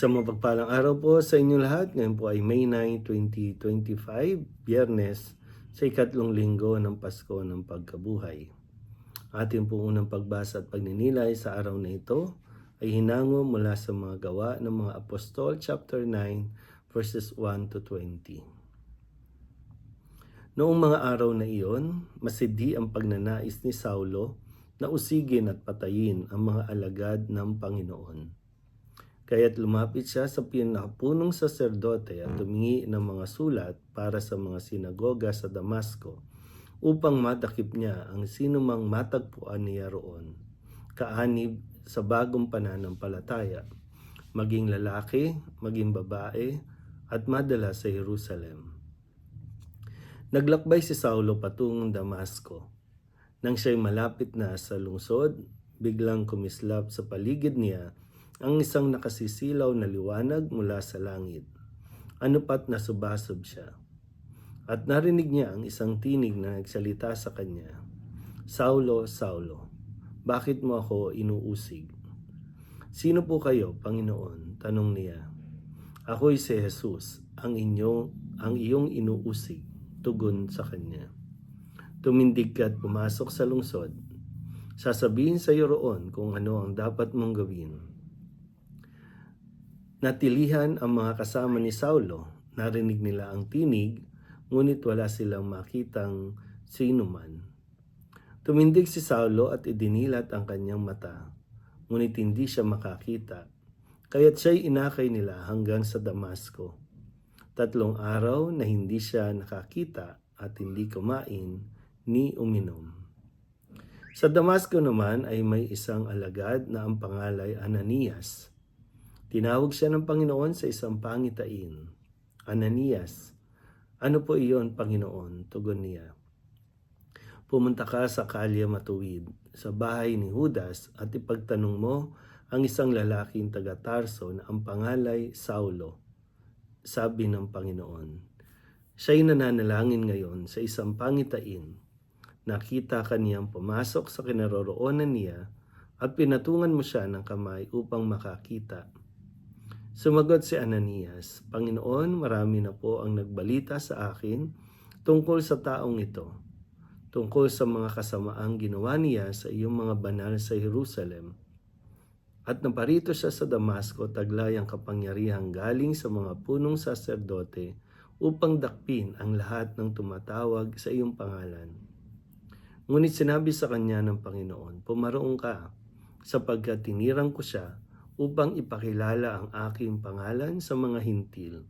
Isang mapagpalang araw po sa inyo lahat. Ngayon po ay May 9, 2025, Biyernes, sa ikatlong linggo ng Pasko ng Pagkabuhay. Ating po unang pagbasa at pagninilay sa araw na ito ay hinango mula sa mga gawa ng mga apostol, chapter 9, verses 1 to 20. Noong mga araw na iyon, masidi ang pagnanais ni Saulo na usigin at patayin ang mga alagad ng Panginoon. Kaya't lumapit siya sa pinakapunong saserdote at tumingi ng mga sulat para sa mga sinagoga sa Damasco upang matakip niya ang sinumang matagpuan niya roon, kaanib sa bagong pananampalataya, maging lalaki, maging babae, at madala sa Jerusalem. Naglakbay si Saulo patungong Damasco. Nang siya'y malapit na sa lungsod, biglang kumislap sa paligid niya ang isang nakasisilaw na liwanag mula sa langit. Ano pat nasubasob siya. At narinig niya ang isang tinig na nagsalita sa kanya, Saulo, Saulo, bakit mo ako inuusig? Sino po kayo, Panginoon? Tanong niya. Ako'y si Jesus, ang inyo, ang iyong inuusig, tugon sa kanya. Tumindig ka at pumasok sa lungsod. Sasabihin sa iyo roon kung ano ang dapat mong gawin. Natilihan ang mga kasama ni Saulo. Narinig nila ang tinig, ngunit wala silang makitang sino man. Tumindig si Saulo at idinilat ang kanyang mata, ngunit hindi siya makakita. Kaya't siya'y inakay nila hanggang sa Damasco. Tatlong araw na hindi siya nakakita at hindi kumain ni uminom. Sa Damasco naman ay may isang alagad na ang pangalay Ananias. Tinawag siya ng Panginoon sa isang pangitain. Ananias, ano po iyon, Panginoon? Tugon niya. Pumunta ka sa kalye matuwid, sa bahay ni Judas at ipagtanong mo ang isang lalaking taga Tarso na ang pangalay Saulo. Sabi ng Panginoon. Siya'y nananalangin ngayon sa isang pangitain. Nakita ka niyang pumasok sa kinaroroonan niya at pinatungan mo siya ng kamay upang makakita. Sumagot si Ananias, Panginoon, marami na po ang nagbalita sa akin tungkol sa taong ito, tungkol sa mga kasamaang ginawa niya sa iyong mga banal sa Jerusalem. At naparito siya sa Damasco taglay ang kapangyarihang galing sa mga punong saserdote upang dakpin ang lahat ng tumatawag sa iyong pangalan. Ngunit sinabi sa kanya ng Panginoon, Pumaroon ka, sapagkat tinirang ko siya upang ipakilala ang aking pangalan sa mga hintil,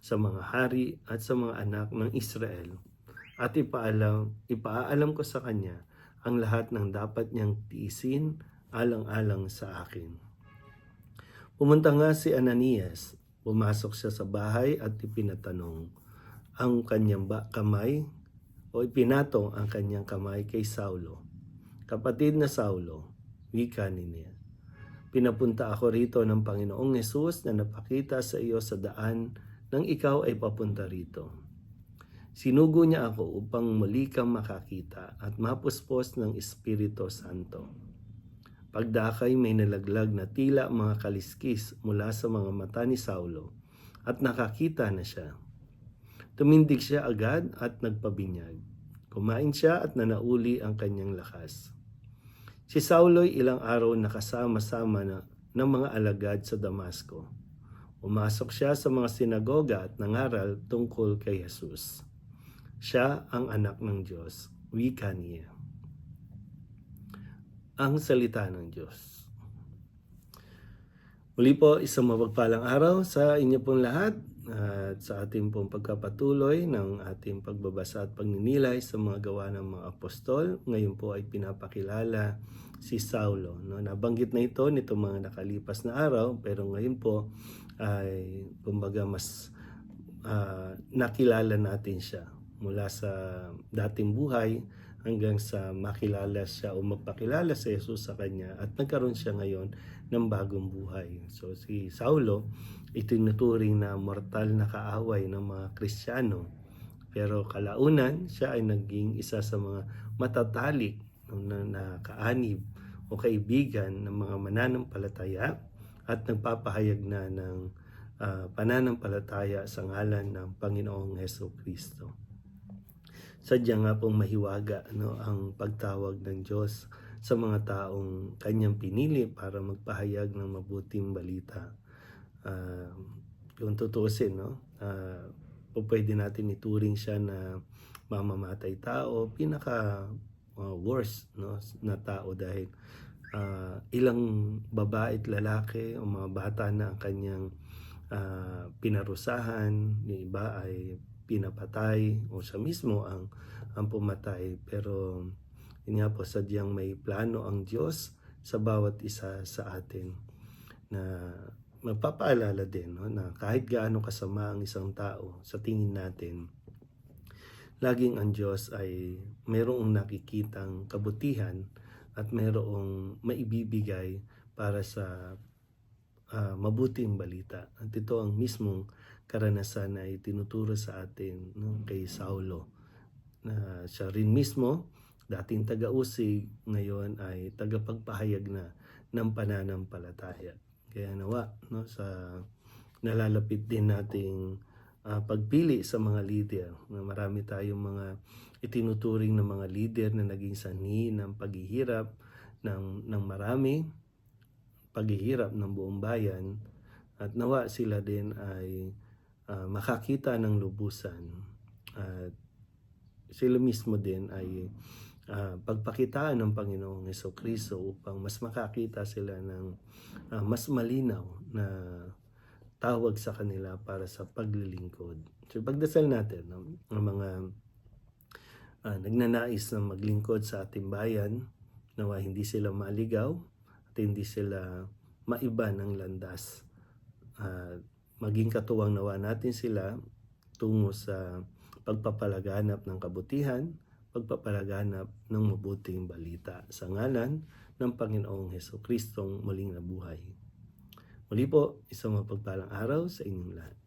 sa mga hari at sa mga anak ng Israel. At ipaalam, ipaalam ko sa kanya ang lahat ng dapat niyang tiisin alang-alang sa akin. Pumunta nga si Ananias, pumasok siya sa bahay at ipinatanong ang kanyang ba- kamay o ipinatong ang kanyang kamay kay Saulo. Kapatid na Saulo, wika ni niya. Pinapunta ako rito ng Panginoong Yesus na napakita sa iyo sa daan nang ikaw ay papunta rito. Sinugo niya ako upang muli kang makakita at mapuspos ng Espiritu Santo. Pagdakay may nalaglag na tila mga kaliskis mula sa mga mata ni Saulo at nakakita na siya. Tumindig siya agad at nagpabinyag. Kumain siya at nanauli ang kanyang lakas. Si Saulo'y ilang araw nakasama-sama na ng mga alagad sa Damasco. Umasok siya sa mga sinagoga at nangaral tungkol kay Jesus. Siya ang anak ng Diyos, wika niya. Ang salita ng Diyos. Muli po, isang mapagpalang araw sa inyo pong lahat at sa ating pong pagkapatuloy ng ating pagbabasa at pagninilay sa mga gawa ng mga apostol. Ngayon po ay pinapakilala si Saulo. No? Nabanggit na ito nito mga nakalipas na araw pero ngayon po ay kumbaga mas ah, nakilala natin siya mula sa dating buhay hanggang sa makilala siya o magpakilala sa Jesus sa kanya at nagkaroon siya ngayon ng bagong buhay. So si Saulo, ito tinuturing na mortal na kaaway ng mga Kristiyano. Pero kalaunan, siya ay naging isa sa mga matatalik na, na kaanib o kaibigan ng mga mananampalataya at nagpapahayag na ng ah, pananampalataya sa ngalan ng Panginoong Heso Kristo. Sadya nga pong mahiwaga no, ang pagtawag ng Diyos sa mga taong kanyang pinili para magpahayag ng mabuting balita. Ah, kung tutusin, no, po pwede natin ituring siya na mamamatay tao, pinaka uh, worst no, na tao dahil ah, ilang babae at lalaki o mga bata na ang kanyang ah, pinarusahan, yung iba ay pinapatay o siya mismo ang ang pumatay pero yun nga po sadyang may plano ang Diyos sa bawat isa sa atin na magpapaalala din no, na kahit gaano kasama ang isang tao sa tingin natin laging ang Diyos ay mayroong nakikitang kabutihan at mayroong maibibigay para sa ah, mabuting balita. At ito ang mismong karanasan na itinuturo sa atin no, kay Saulo na siya rin mismo dating taga-usig ngayon ay tagapagpahayag na ng pananampalataya. Kaya nawa no, sa nalalapit din nating ah, pagpili sa mga leader na marami tayong mga itinuturing na mga leader na naging sanhi ng paghihirap ng, ng marami, paghihirap ng buong bayan at nawa sila din ay ah, makakita ng lubusan at sila mismo din ay ah, pagpakitaan ng Panginoong Heso Kristo upang mas makakita sila ng ah, mas malinaw na tawag sa kanila para sa paglilingkod. So pagdasal natin no, ang mga ah, nagnanais na maglingkod sa ating bayan, nawa hindi sila maligaw at hindi sila maiba ng landas. At maging katuwang nawa natin sila tungo sa pagpapalaganap ng kabutihan, pagpapalaganap ng mabuting balita sa ngalan ng Panginoong Heso Kristong muling nabuhay. Muli po, isang mapagpalang araw sa inyong lahat.